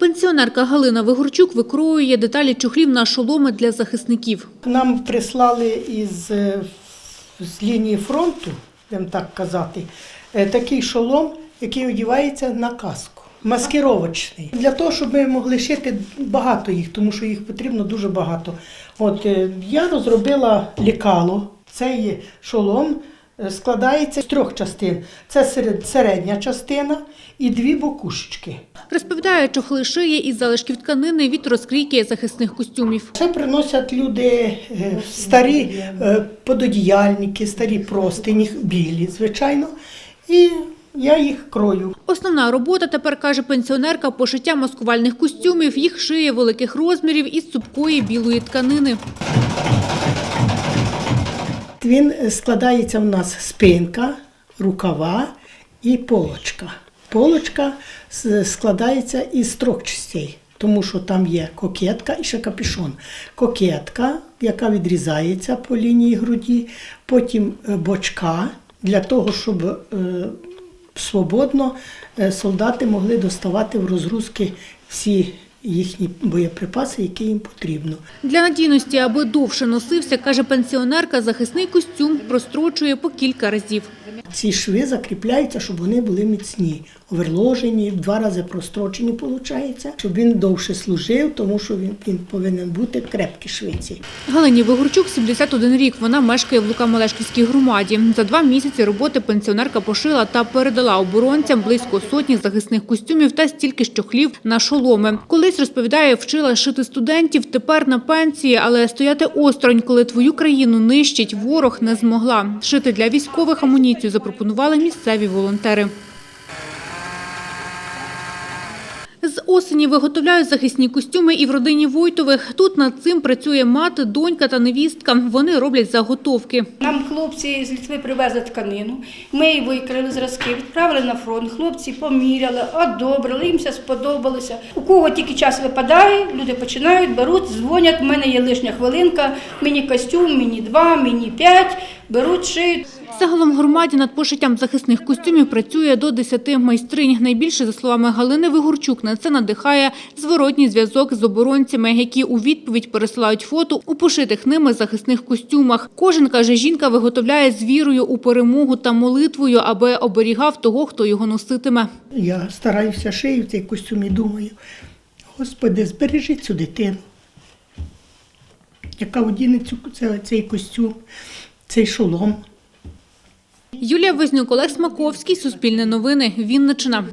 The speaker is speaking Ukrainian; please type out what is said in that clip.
Пенсіонерка Галина Вигорчук викроює деталі чохлів на шоломи для захисників. Нам прислали із е, з лінії фронту, будемо так казати, е, такий шолом, який одягається на каску. Маскировочний. Для того, щоб ми могли шити багато їх, тому що їх потрібно дуже багато. От е, я розробила лікало. Цей шолом складається з трьох частин. Це серед- середня частина і дві бокушечки. Розповідає, чохли шиє із залишків тканини від розкрійки захисних костюмів. Це приносять люди е, старі е, пододіяльники, старі простині, білі, звичайно. І я їх крою. Основна робота, тепер каже пенсіонерка, пошиття маскувальних костюмів. Їх шиє великих розмірів із цупкої білої тканини. Він е, складається в нас спинка, рукава і полочка. Полочка складається із трьох частей, тому що там є кокетка і ще капюшон. Кокетка, яка відрізається по лінії груді, потім е, бочка для того, щоб е, свободно солдати могли доставати в розгрузки всі їхні боєприпаси, які їм потрібно. Для надійності, аби довше носився, каже пенсіонерка, захисний костюм прострочує по кілька разів. Ці шви закріпляються, щоб вони були міцні, оверложені, два рази прострочені, виходить, щоб він довше служив, тому що він, він повинен бути крепкі швиці. Галині Вигорчук 71 рік. Вона мешкає в Лука-Малешківській громаді. За два місяці роботи пенсіонерка пошила та передала оборонцям близько сотні захисних костюмів та стільки ж чохлів на шоломи. Колись розповідає, вчила шити студентів. Тепер на пенсії, але стояти осторонь, коли твою країну нищить ворог, не змогла. Шити для військових амуніцію запропонували місцеві волонтери. З осені виготовляють захисні костюми і в родині Войтових. Тут над цим працює мати, донька та невістка. Вони роблять заготовки. Нам хлопці з Літви привезли тканину. Ми її викрили зразки, відправили на фронт. Хлопці поміряли, одобрили, їм все сподобалося. У кого тільки час випадає, люди починають, беруть, дзвонять. У мене є лишня хвилинка, мені костюм, мені два, мені п'ять. Беруть, шиють. Загалом в громаді над пошиттям захисних костюмів працює до 10 майстринь. Найбільше, за словами Галини Вигорчук, на це надихає зворотній зв'язок з оборонцями, які у відповідь пересилають фото у пошитих ними захисних костюмах. Кожен, каже, жінка виготовляє з вірою у перемогу та молитвою, аби оберігав того, хто його носитиме. Я стараюся шию цей костюм і думаю, Господи, збережи цю дитину, яка одіне цей костюм, цей шолом. Юлія Вознюк, Олег Смаковський, Суспільне новини, Вінничина.